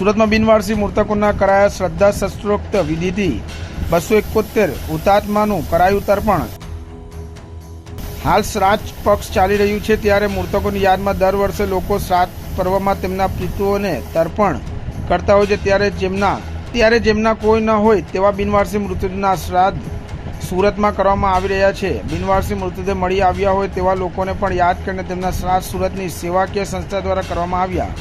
સુરતમાં બિનવારસી મૃતકોના કરાયા શ્રદ્ધા શસ્ત્રોક્ત વિધિથી બસો એકોતેર હુતાત્માનું કરાયું તર્પણ. હાલ શ્રાદ્ધ પક્ષ ચાલી રહ્યું છે ત્યારે મૃતકોની યાદમાં દર વર્ષે લોકો શ્રાદ્ધ પર્વમાં તેમના પિતૃઓને તર્પણ કરતા હોય છે ત્યારે જેમના ત્યારે જેમના કોઈ ન હોય તેવા બિનવારસી મૃતદેહના શ્રાદ્ધ સુરતમાં કરવામાં આવી રહ્યા છે. બિનવારસી મૃતદેહ મળી આવ્યા હોય તેવા લોકોને પણ યાદ કરીને તેમના શ્રાદ્ધ સુરતની સેવાકીય સંસ્થા દ્વારા કરવામાં આવ્યા.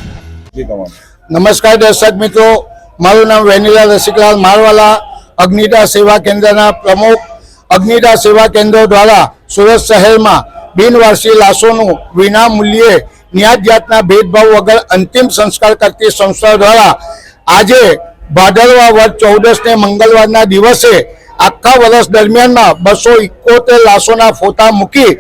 નમસ્કાર દર્શક મિત્રો. મારું નામ વેનીલા રસિકલાલ મારવાલા, અગ્નિદા સેવા કેન્દ્રના પ્રમુખ. અગ્નિદા સેવા કેન્દ્ર દ્વારા સુરત શહેરમાં બિનવારસી લાશોનું વિના મૂલ્યે ન્યાજ જાતના ભેદભાવ વગર અંતિમ સંસ્કાર કરતી સંસ્થા દ્વારા આજે ભાદરવા વર્ષ ચૌદસને મંગળવારના દિવસે આખા વર્ષ દરમિયાનમાં બસો ઇકોતેર લાશોના ફોટા મૂકી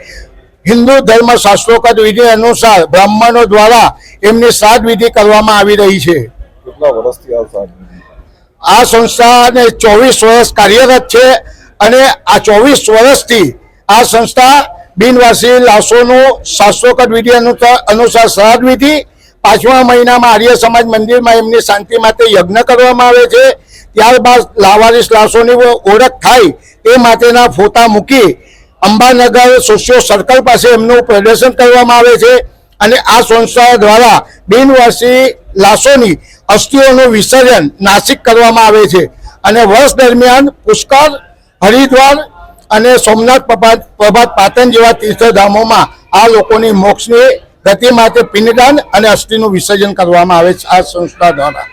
હિન્દુ ધર્મ શાસ્ત્રોકત વિધિ અનુસાર બ્રાહ્મણો દ્વારા એમની શ્રાદ્ધ વિધિ કરવામાં આવી રહી છે. આ સાથ આ સંસ્થાને ચોવીસ વર્ષ કાર્યરત છે અને આ ચોવીસ વર્ષથી આ સંસ્થા બિનવાસી લાશોનું શાસ્ત્રોકત વિધિ અનુસાર શ્રાદ્ધ વિધિ પાંચમા મહિનામાં આર્ય સમાજ મંદિરમાં એમની શાંતિ માટે યજ્ઞ કરવામાં આવે છે. ત્યારબાદ લાવારીસ લાશોની ઓળખ થાય એ માટેના ફોટા મૂકી અંબાનગર સોશિયો સર્કલ પાસે એમનું પ્રદર્શન કરવામાં આવે છે અને આ સંસ્થા દ્વારા બિનવાસી લાશોની અસ્થિઓનું વિસર્જન નાસિક કરવામાં આવે છે. અને વર્ષ દરમિયાન પુષ્કર હરિદ્વાર અને સોમનાથ પ્રભાત પ્રભાત પાટણ જેવા તીર્થધામોમાં આ લોકોની મોક્ષની ગતિ માટે પિંડદાન અને અસ્થિનું વિસર્જન કરવામાં આવે છે આ સંસ્થા દ્વારા.